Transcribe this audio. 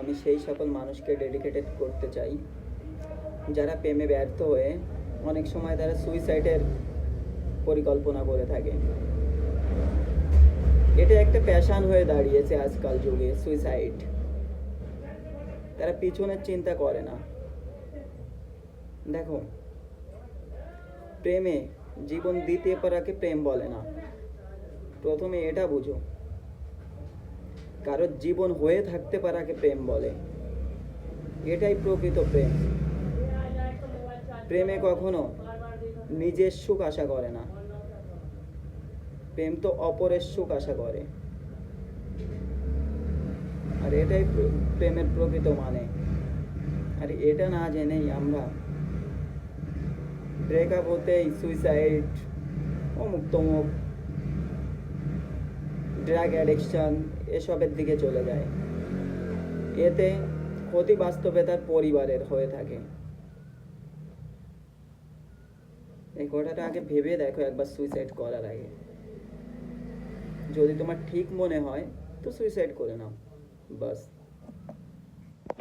আমি সেই সকল মানুষকে ডেডিকেটেড করতে চাই। যারা প্রেমে ব্যর্থ হয়ে অনেক সময় তারা সুইসাইডের পরিকল্পনা করে থাকে। এটা একটা প্যাশান হয়ে দাঁড়িয়েছে আজকাল যুগে সুইসাইড তারা পিছনের চিন্তা করে না। দেখো, প্রেমে জীবন দিতে পারাকে প্রেম বলে না। প্রথমে এটা বুঝো। কারোর জীবন হয়ে থাকতে পারাকে প্রেম বলে। এটাই প্রকৃত প্রেম। প্রেমে কখনো নিজের সুখ আশা করে না। প্রেম তো অপরের সুখ আশা করে। আর এটাই প্রেমের প্রকৃত মানে। আর এটা না জেনেই আমরা ব্রেকআপ হতেই সুইসাইড অমুক তমুক ড্রাগ অ্যাডিকশন এসবের দিকে চলে যায়। এতে ক্ষতি বাস্তবে তার পরিবারের হয়ে থাকে। এই কথাটা আগে ভেবে দেখো, একবার সুইসাইড করার আগে। যদি তোমার ঠিক মনে হয়, তো সুইসাইড করে নাও। বাস।